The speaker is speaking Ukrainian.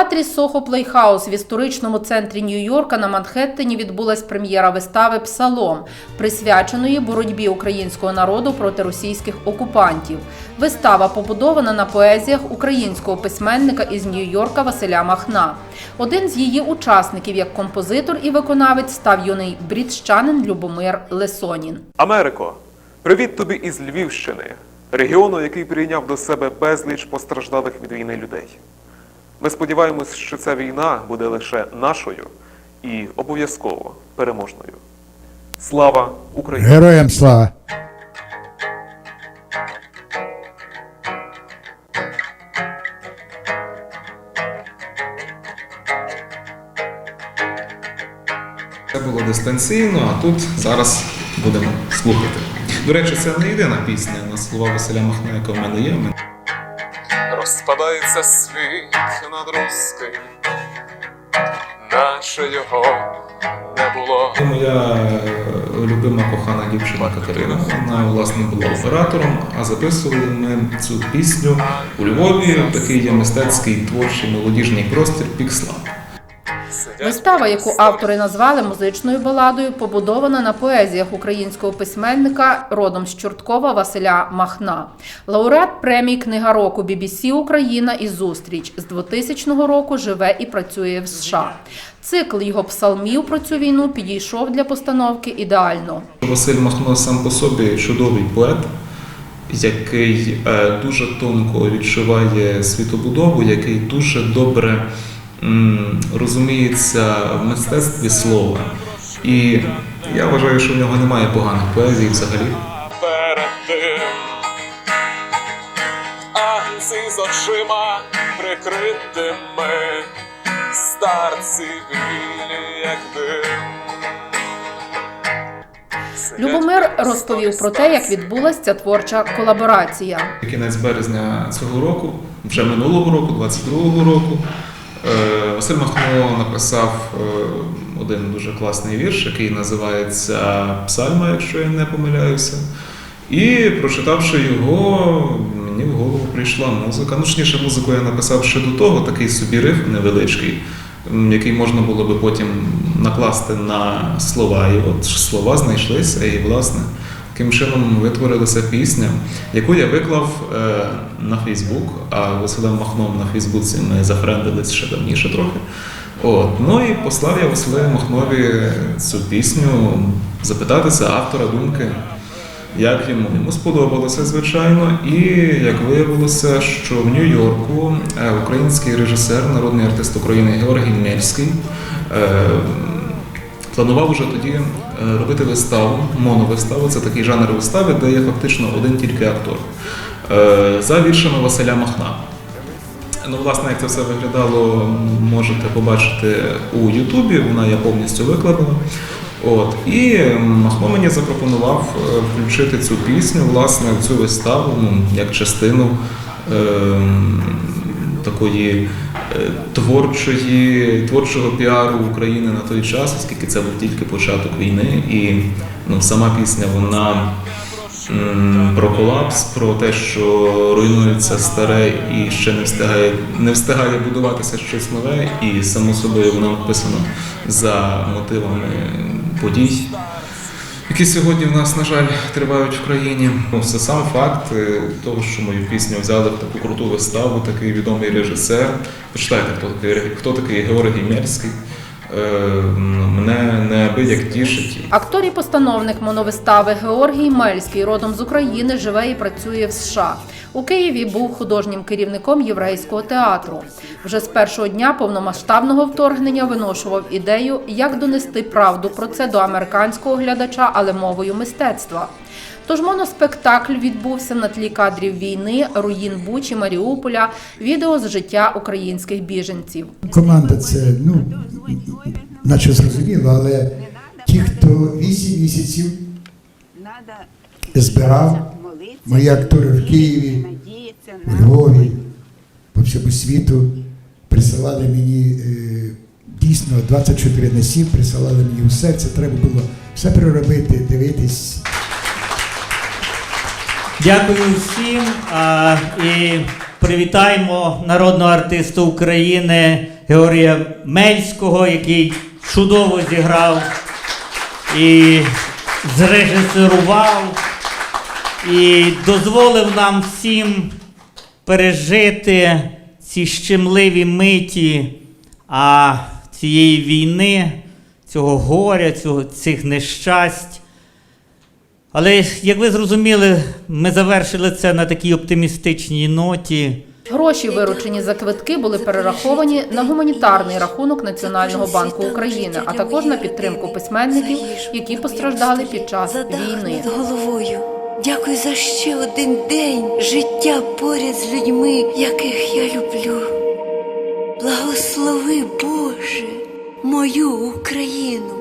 театрі Сохо Плейхаус в історичному центрі Нью-Йорка на Манхеттені відбулась прем'єра вистави Псалом, присвяченої боротьбі українського народу проти російських окупантів. Вистава побудована на поезіях українського письменника із Нью-Йорка Василя Махна. Один з її учасників, як композитор і виконавець, став юний брідщанин Любомир Лесонін. Америко, привіт тобі із Львівщини, регіону, який прийняв до себе безліч постраждалих від війни людей. Ми сподіваємось, що ця війна буде лише нашою і обов'язково переможною. Слава Україні! Героям слава! Це було дистанційно, а тут зараз будемо слухати. До речі, це не єдина пісня на слова Василя Махна, яка в мене є. Розпадається світ над русским, наче його не було. Це Моя е, любима кохана дівчина Катерина. Вона власне була оператором, а записували ми цю пісню у Львові. Такий є мистецький творчий молодіжний простір Пікслав. Вистава, яку автори назвали музичною баладою, побудована на поезіях українського письменника родом з Чорткова Василя Махна. Лауреат премії Книга року BBC Україна і зустріч з 2000 року живе і працює в США. Цикл його псалмів про цю війну підійшов для постановки ідеально. Василь Махно сам по собі чудовий поет, який е, дуже тонко відчуває світобудову, який дуже добре розуміється в мистецтві слова. І я вважаю, що в нього немає поганих поезій взагалі. перед тим. Агнці з очима прикритими, старці білі, як дим. Любомир розповів про те, як відбулася ця творча колаборація. Кінець березня цього року, вже минулого року, 22-го року, Василь Махно написав е, один дуже класний вірш, який називається Псальма, якщо я не помиляюся. І прочитавши його, мені в голову прийшла музика. Ну, точніше, музику я написав ще до того, такий собі риф невеличкий, який можна було би потім накласти на слова. І от слова знайшлися, і власне таким чином витворилася пісня, яку я виклав е, на Фейсбук, а Василем Махном на Фейсбуці ми зафрендились ще давніше трохи. От, ну і послав я Василеві Махнові цю пісню запитатися автора думки, як йому. Йому сподобалося, звичайно, і як виявилося, що в Нью-Йорку е, український режисер, народний артист України Георгій Мельський е, планував уже тоді робити виставу, моновиставу. Це такий жанр вистави, де є фактично один тільки актор е, за віршами Василя Махна. Ну, власне, як це все виглядало, можете побачити у Ютубі, вона є повністю викладена. От. І Махно мені запропонував е, включити цю пісню, власне, в цю виставу, ну, як частину е, такої е, творчої, творчого піару України на той час, оскільки це був тільки початок війни, і ну, сама пісня вона м, про колапс, про те, що руйнується старе і ще не встигає, не встигає будуватися щось нове, і само собою вона написана за мотивами подій. Які сьогодні в нас, на жаль, тривають в країні. Ну, Це сам факт е, того, що мою пісню взяли в таку круту виставу, такий відомий режисер. Почитайте, хто такий, хто такий Георгій Мельський. Е, Неабияк тішить. Актор і постановник моновистави Георгій Мельський родом з України живе і працює в США. У Києві був художнім керівником єврейського театру. Вже з першого дня повномасштабного вторгнення виношував ідею, як донести правду про це до американського глядача, але мовою мистецтва. Тож моноспектакль відбувся на тлі кадрів війни, руїн Бучі, Маріуполя, відео з життя українських біженців. Команда це, ну, наче зрозуміло, але ті, хто 8 місяців збирав, мої актори в Києві, у Львові, по всьому світу, присилали мені е, дійсно 24 на 7, присилали мені усе. Це треба було все переробити, дивитись. Дякую всім. А, і привітаємо народного артиста України Георгія Мельського, який чудово зіграв і зрежисерував, і дозволив нам всім пережити ці щемливі миті а цієї війни, цього горя, цього, цих нещасть. Але як ви зрозуміли, ми завершили це на такій оптимістичній ноті. Гроші, виручені за квитки, були перераховані на гуманітарний рахунок Національного банку України, а також на підтримку письменників, які постраждали під час війни. головою. Дякую за ще один день життя поряд з людьми, яких я люблю. Благослови Боже мою Україну.